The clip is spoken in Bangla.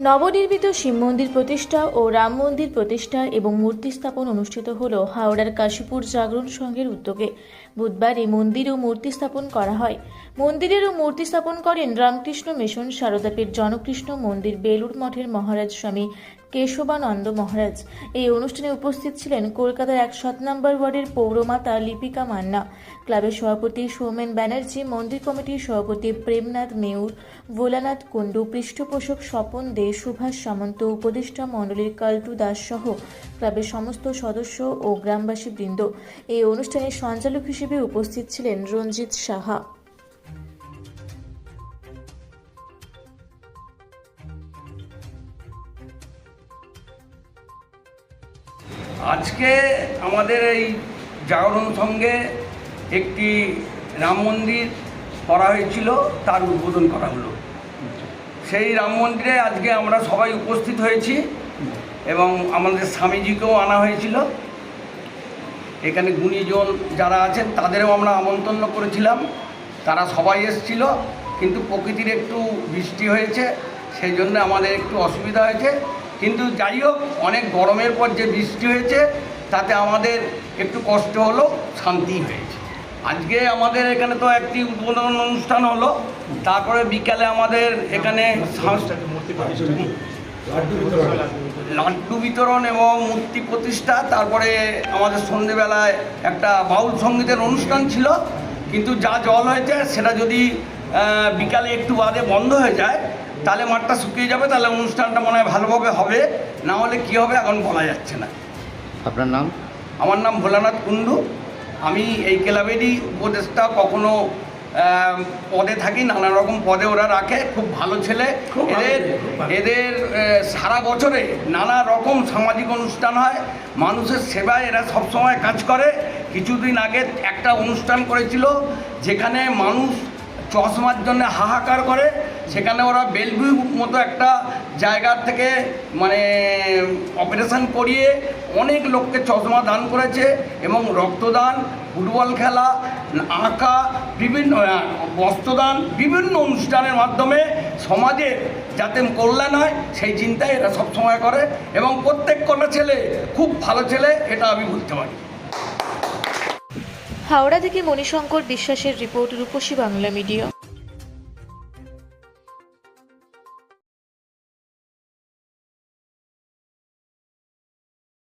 নবনির্মিত শিব মন্দির প্রতিষ্ঠা ও রাম মন্দির প্রতিষ্ঠা এবং মূর্তি স্থাপন অনুষ্ঠিত হল হাওড়ার কাশীপুর জাগরণ সংঘের উদ্যোগে। বুধবার এই মন্দির ও মূর্তি স্থাপন করা হয়। মন্দিরের ও মূর্তি স্থাপন করেন রামকৃষ্ণ মিশন সারদাপীঠ জনকৃষ্ণ মন্দির বেলুর মঠের মহারাজ স্বামী কেশবানন্দ মহারাজ। এই অনুষ্ঠানে উপস্থিত ছিলেন কলকাতার এক সাত নম্বর ওয়ার্ডের পৌরমাতা লিপিকা মান্না, ক্লাবের সভাপতি সৌমেন ব্যানার্জি, মন্দির কমিটির সভাপতি প্রেমনাথ মেউর, ভোলানাথ কুণ্ডু, পৃষ্ঠপোষক স্বপন দে, সুভাষ সামন্ত, উপদেষ্টা মণ্ডলীর কাল্টু দাস সহ ক্লাবের সমস্ত সদস্য ও গ্রামবাসী বৃন্দ এই অনুষ্ঠানে সঞ্চালক হিসেবে উপস্থিত ছিলেন রঞ্জিত সাহা। আজকে আমাদের এই জাগরণ সঙ্গে একটি রাম মন্দির করা হয়েছিল, তার উদ্বোধন করা হলো। সেই রাম মন্দিরে আজকে আমরা সবাই উপস্থিত হয়েছি এবং আমাদের স্বামীজিকেও আনা হয়েছিল। এখানে গুণীজন যারা আছেন, তাদেরও আমরা আমন্ত্রণ করেছিলাম। তারা সবাই এসেছিল, কিন্তু প্রকৃতির একটু বৃষ্টি হয়েছে, সেই জন্য আমাদের একটু অসুবিধা হয়েছে। কিন্তু যাই হোক, অনেক গরমের পর যে বৃষ্টি হয়েছে, তাতে আমাদের একটু কষ্ট হলো, শান্তি হয়েছে। আজকে আমাদের এখানে তো একটি উদ্বোধন অনুষ্ঠান হলো, তারপরে বিকালে আমাদের এখানে লাড্ডু বিতরণ এবং মূর্তি প্রতিষ্ঠা, তারপরে আমাদের সন্ধেবেলায় একটা বাউল সঙ্গীতের অনুষ্ঠান ছিল। কিন্তু যা জল হয়েছে, সেটা যদি বিকালে একটু বাদে বন্ধ হয়ে যায় তাহলে মাঠটা শুকিয়ে যাবে তাহলে অনুষ্ঠানটা মনে হয় ভালোভাবে হবে না হলে কী হবে এখন বলা যাচ্ছে না। আপনার নাম? আমার নাম ভোলানাথ কুণ্ডু। আমি এই ক্লাবেরই উপদেষ্টা কখনো পদে থাকি নানা রকম পদে ওরা রাখে খুব ভালো ছেলে। এদের এদের সারা বছরে নানা রকম সামাজিক অনুষ্ঠান হয়। মানুষের সেবায় এরা সবসময় কাজ করে। কিছুদিন আগে একটা অনুষ্ঠান করেছিল যেখানে মানুষ চশমার জন্য হাহাকার করে। সেখানে ওরা বেলভিউ মতো একটা জায়গার থেকে মানে অপারেশন করিয়ে অনেক লোককে চশমা দান করেছে এবং রক্তদান, ফুটবল খেলা, আঁকা, বিভিন্ন বস্ত্রদান, বিভিন্ন অনুষ্ঠানের মাধ্যমে সমাজে যাতে কল্যাণ হয়, সেই চিন্তায় এরা সবসময় করে এবং প্রত্যেক কটা ছেলে খুব ভালো ছেলে, এটা আমি বলতে পারি। হাওড়া থেকে মণিশঙ্কর বিশ্বাসের রিপোর্ট রূপসী বাংলা মিডিয়া।